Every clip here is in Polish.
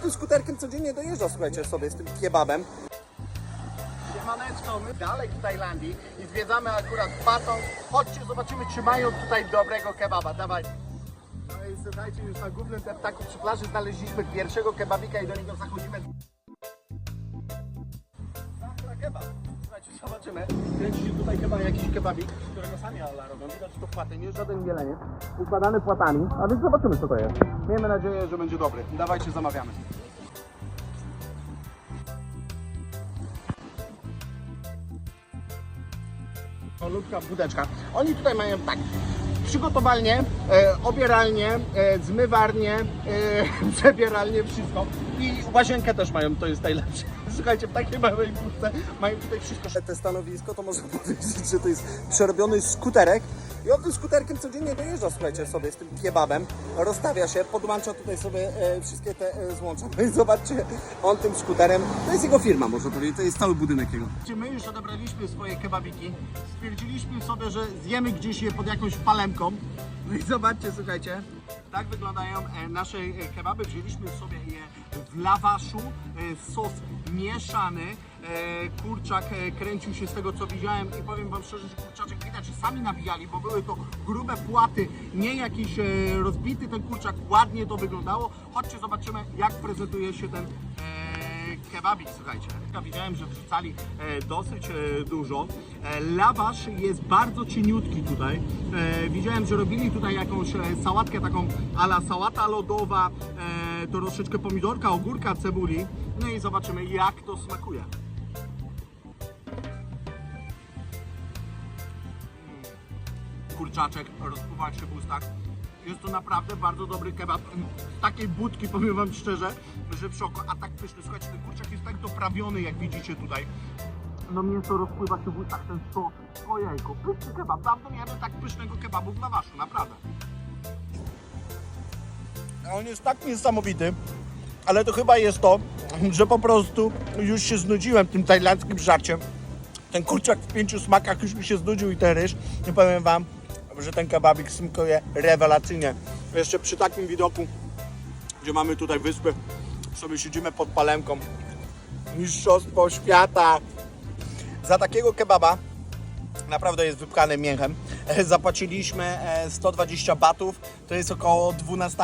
tym skuterkiem codziennie dojeżdża, słuchajcie, sobie z tym kebabem. Siemaneczko, my dalej w Tajlandii i zwiedzamy akurat Patong. Chodźcie, zobaczymy, czy mają tutaj dobrego kebaba. Dawaj. No i słuchajcie, już na głównym tartaku przy plaży znaleźliśmy pierwszego kebabika i do niego zachodzimy. Zafra kebab. Zobaczymy. Kręci się tutaj chyba jakiś kebabik, którego sami Allah robią. Widać, to płaty, nie żaden jeleniec. Układany płatami, a więc zobaczymy, co to jest. Miejmy nadzieję, że będzie dobry. Dawajcie, zamawiamy. malutka budeczka. Oni tutaj mają tak, przygotowalnie, e, obieralnie, e, zmywarnię, e, przebieralnie, wszystko. I łazienkę też mają, to jest najlepsze. Słuchajcie, w takiej małej budce mają tutaj wszystko. Te stanowisko to można powiedzieć, że to jest przerobiony skuterek i on tym skuterkiem codziennie dojeżdża, słuchajcie, sobie z tym kebabem, rozstawia się, podłącza tutaj sobie e, wszystkie te e, złącza. No i zobaczcie, on tym skuterem, to jest jego firma, można powiedzieć, to jest cały budynek jego. My już odebraliśmy swoje kebabiki? Stwierdziliśmy sobie, że zjemy gdzieś je pod jakąś palemką. No i zobaczcie, słuchajcie, tak wyglądają e, nasze e, kebaby. Wzięliśmy sobie je w lawaszu, e, sos mieszany. E, Kurczak e, kręcił się z tego co widziałem i powiem wam szczerze, że kurczaczek widać, że sami nawijali, bo były to grube płaty, nie jakiś e, rozbity ten kurczak, ładnie to wyglądało. Chodźcie zobaczymy jak prezentuje się ten kebabik, słuchajcie. Widziałem, że wrzucali dosyć dużo. Lawasz jest bardzo cieniutki tutaj. Widziałem, że robili tutaj jakąś sałatkę taką ala sałata lodowa, to troszeczkę pomidorka, ogórka, cebuli. No i zobaczymy jak to smakuje. kurczaczek rozpływa się w ustach. Jest to naprawdę bardzo dobry kebab. Z takiej budki powiem wam szczerze, że w szoku, a tak pyszny. Słuchajcie, ten kurczak jest tak doprawiony, jak widzicie tutaj. No mięso rozpływa się w ustach, ten sos. Ojejku, pyszny kebab. Dawno nie tak pysznego kebabu w lawaszu, naprawdę. On jest tak niesamowity, ale to chyba jest to, że po prostu już się znudziłem tym tajlandzkim żarciem. Ten kurczak w pięciu smakach już mi się znudził i ten ryż. Nie powiem wam, że ten kebabik smakuje rewelacyjnie. Jeszcze przy takim widoku, gdzie mamy tutaj wyspy, sobie siedzimy pod palemką. Mistrzostwo świata. Za takiego kebaba naprawdę jest wypchany mięchem. E, Zapłaciliśmy e, 120 batów, to jest około 12.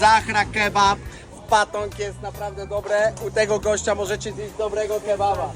Zachra kebab w Patong jest naprawdę dobre. U tego gościa możecie zjeść dobrego kebaba.